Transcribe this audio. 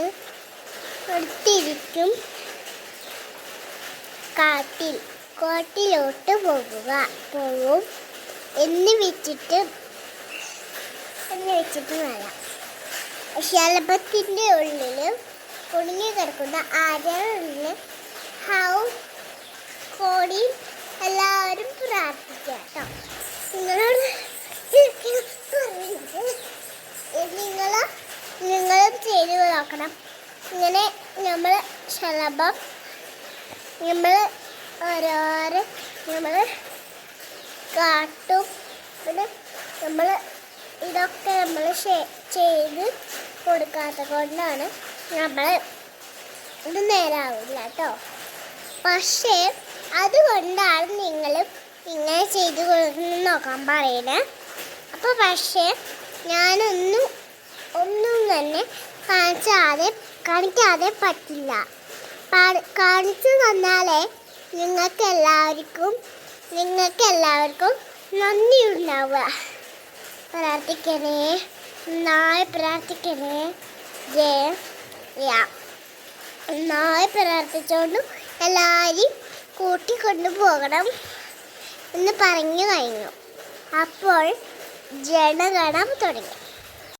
എടുത്തിട്ട് അടുത്തിരിക്കും. കാട്ടിൽ കാട്ടിലോട്ട് പോകുക പോവും. എന്ന് വെച്ചിട്ട് എന്ന് വെച്ചിട്ട് വരാം. ശലഭത്തിന്റെ ഉള്ളിൽ കുടുങ്ങി കിടക്കുന്ന ആരുടെ ഹൗ നിങ്ങളും ചെയ്ത് നോക്കണം ഇങ്ങനെ നമ്മൾ ശലഭം നമ്മൾ ഓരോരോ നമ്മൾ കാട്ടും പിന്നെ നമ്മൾ ഇതൊക്കെ നമ്മൾ ചെയ്ത് കൊടുക്കാത്ത കൊണ്ടാണ് നമ്മൾ ഇത് നേരാവില്ല കേട്ടോ പക്ഷേ അതുകൊണ്ടാണ് നിങ്ങൾ ഇങ്ങനെ ചെയ്ത് കൊടുക്കുന്ന നോക്കാൻ പറയുന്നത് അപ്പോൾ പക്ഷേ ഞാനൊന്നും തന്നെ കാണിച്ചാതെ കാണിക്കാതെ പറ്റില്ല. കാണിച്ചു തന്നാലേ നിങ്ങൾക്ക് എല്ലാവർക്കും നിങ്ങൾക്ക് എല്ലാവർക്കും നന്ദി ഉണ്ടാവുക പ്രാർത്ഥിക്കണേ നാളെ പ്രാർത്ഥിക്കണേ. ജയ യാ നാളെ പ്രാർത്ഥിച്ചുകൊണ്ടും എല്ലാവരെയും കൂട്ടിക്കൊണ്ടു പോകണം എന്ന് പറഞ്ഞു കഴിഞ്ഞു. അപ്പോൾ ജനഗണം തുടങ്ങി.